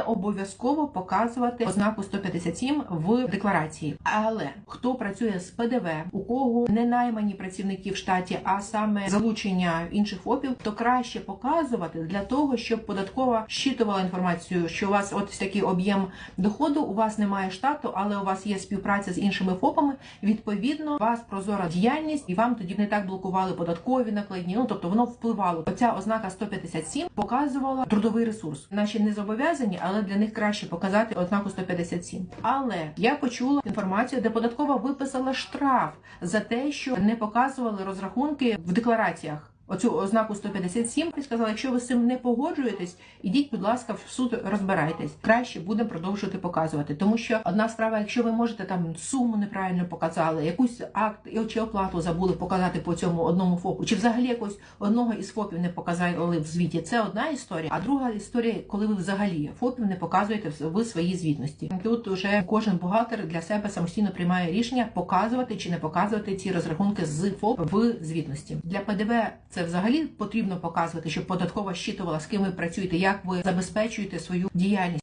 Обов'язково показувати ознаку 157 в декларації. Але хто працює з ПДВ, у кого не наймані працівники в штаті, а саме залучення інших ФОПів, то краще показувати для того, щоб податкова щитувала інформацію, що у вас от такий об'єм доходу, у вас немає штату, але у вас є співпраця з іншими ФОПами. Відповідно, у вас прозора діяльність, і вам тоді не так блокували податкові накладні. Ну тобто воно впливало. Оця ознака 157 показувала трудовий ресурс. Наші не зобов'язані, але для них краще показати ознаку 157. Але я почула інформацію, де податкова виписала штраф за те, що не показували розрахунки в деклараціях. Оцю ознаку 157 і сказала, якщо ви з цим не погоджуєтесь, ідіть, будь ласка, в суд розбирайтесь. Краще будемо продовжувати показувати. Тому що одна справа, якщо ви можете там суму неправильно показали, якусь акт чи оплату забули показати по цьому одному ФОПу, чи взагалі якось одного із ФОПів не показали в звіті. Це одна історія. А друга історія, коли ви взагалі ФОПів не показуєте в своїй звітності. Тут вже кожен бухгалтер для себе самостійно приймає рішення показувати чи не показувати ці розрахунки з ФОП в звітності. Для ПДВ це взагалі потрібно показувати, щоб податкова щитувала, з ким ви працюєте, як ви забезпечуєте свою діяльність.